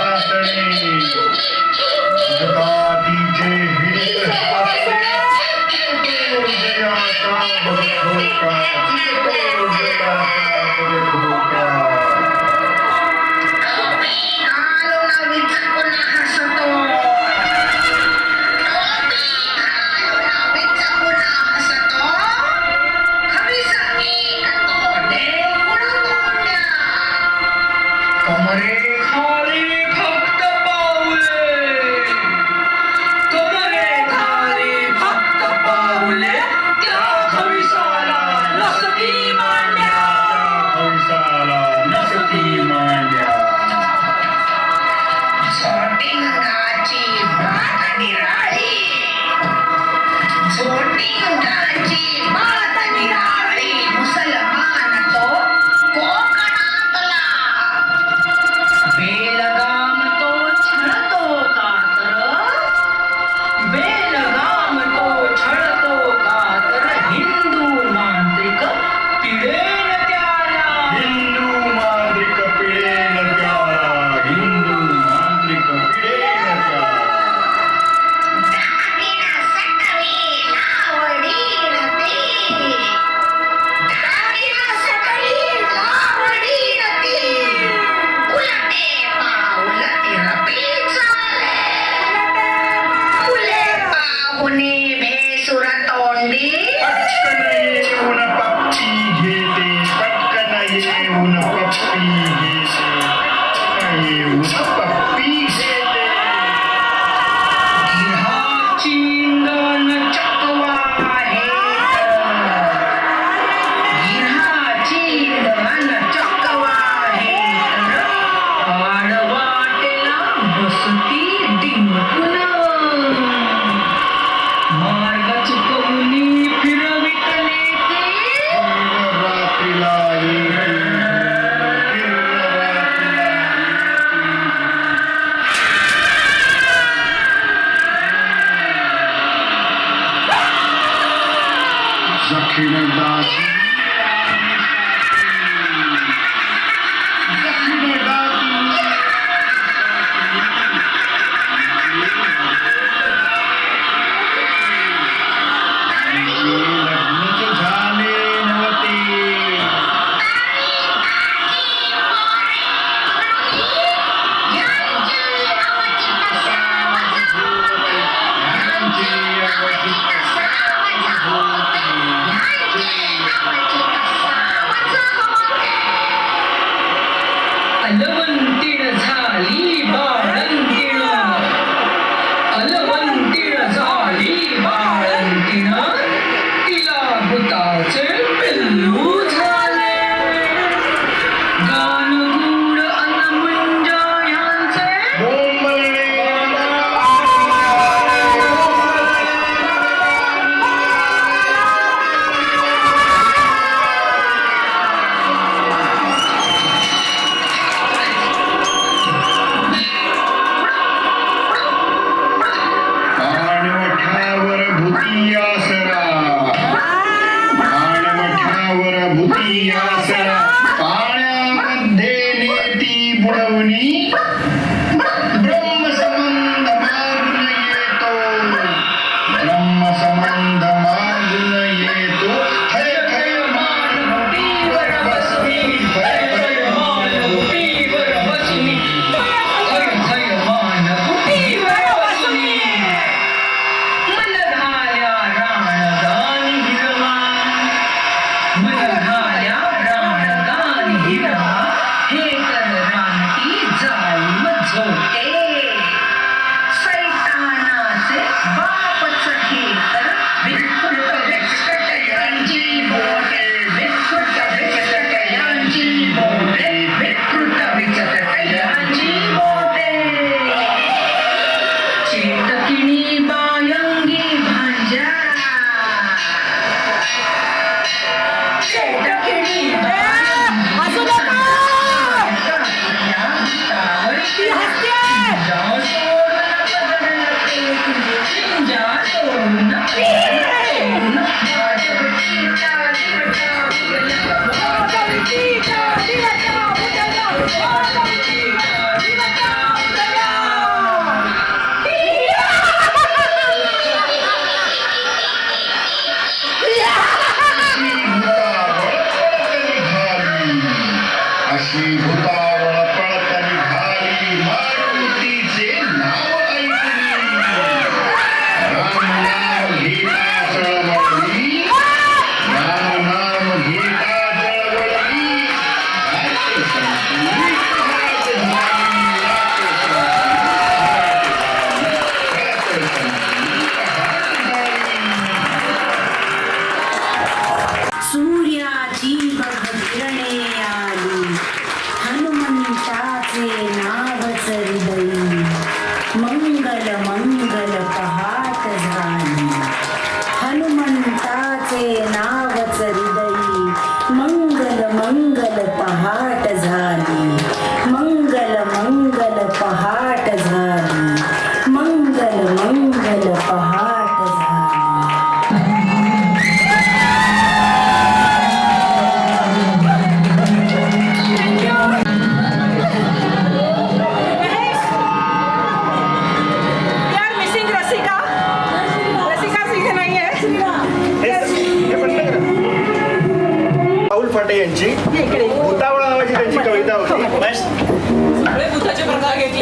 Anthony. Bonaparte in his uh, was Rocking and dancing.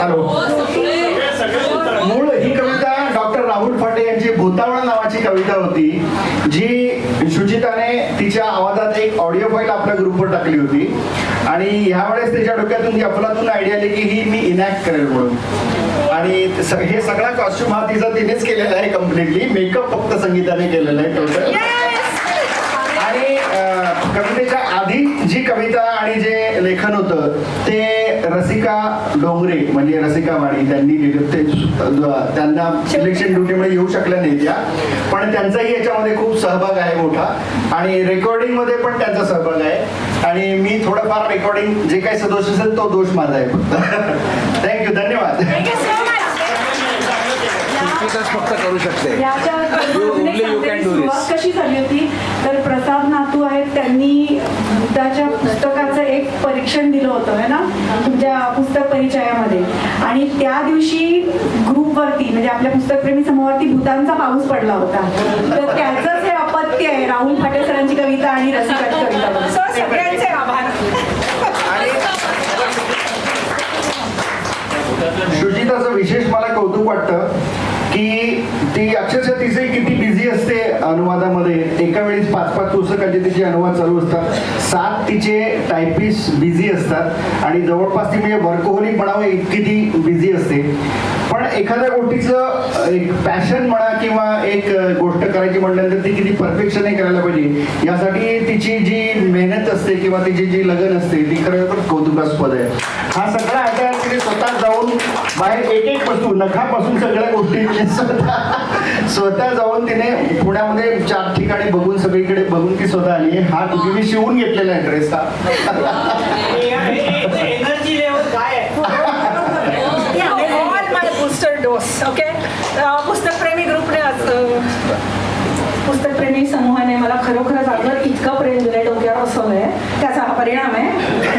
Hello. मूळ ही कविता doctor Rahul फाटे यांची भूतावळ नावाची कविता होती जी सुचिताने तिच्या आवाजात एक ऑडिओ फाईल आपल्या ग्रुपवर टाकली होती. आणि ह्यावेळेस तिच्या डोक्यातून ती अफलातून आयडिया आली की ही मी इनॅक्ट करेल म्हणून. आणि हे सगळा कॉस्ट्युम हा तिचा तिनेच केलेला आहे कम्प्लिटली मेकअप फक्त संगीताने केलेला आहे टोटल आणि कवितेच्या आधी जी कविता आणि जे लेखन होतं ते रसिका डोंगरे म्हणजे रसिका वाणी त्यांनी लिहिलं ते त्यांना सिलेक्शन ड्युटीमुळे येऊ शकल्या नाही त्या पण त्यांचाही याच्यामध्ये खूप सहभाग आहे मोठा. आणि रेकॉर्डिंगमध्ये पण त्यांचा सहभाग आहे. आणि मी थोडंफार रेकॉर्डिंग जे काही सदोष असेल तो दोष माझा आहे फक्त. थँक्यू धन्यवाद. फक्त करू शकते. कशी झाली होती? तर प्रसाद नातू त्याच्या पुस्तकाचं एक परीक्षण दिलं होतं है ना? तुमच्या पुस्तक परिचयामध्ये. आणि त्या दिवशी ग्रुपवरती म्हणजे आपल्या पुस्तकप्रेमी समूहावरती भूतांचा पाऊस पडला होता. तर त्याचंच हे अपत्य आहे राहुल फाटे सरांची कविता आणि रसिकाची कविता. सर सगळ्यांचे आभार. सुजिताचं विशेष मला कौतुक वाटतं की ती अक्षरशः तिचे किती बिझी असते अनुवादामध्ये. पुस्तकांचे तिचे अनुवाद चालू असतात. सात तिचे टायपिस्ट बिझी असतात. आणि जवळपास ती म्हणजे वर्कहोलिक म्हणावं इतकी ती बिझी असते. पण एखाद्या गोष्टीचं एक पॅशन म्हणा किंवा एक गोष्ट करायची म्हटल्यानंतर ती किती परफेक्शन करायला पाहिजे. यासाठी तिची जी मेहनत असते किंवा तिची जी लगन असते ती खरं तर कौतुकास्पद आहे. हा सगळा अभ्यास तिने स्वतः जाऊन बाहेर एक एक वस्तू नखापासून सगळ्या गोष्टी. स्वतः स्वतः जाऊन तिने पुण्यामध्ये चार ठिकाणी बघून सगळीकडे बघून ती स्वतः आली. हा तुझी मी शिवून घेतलेला आहे ड्रेस हा. डोस ओके पुस्तकप्रेमी ग्रुपने पुस्तकप्रेमी समूहाने मला खरोखरच आपलं इतकं प्रेम दिलंय डोक्यावर आहे त्याचा हा परिणाम आहे.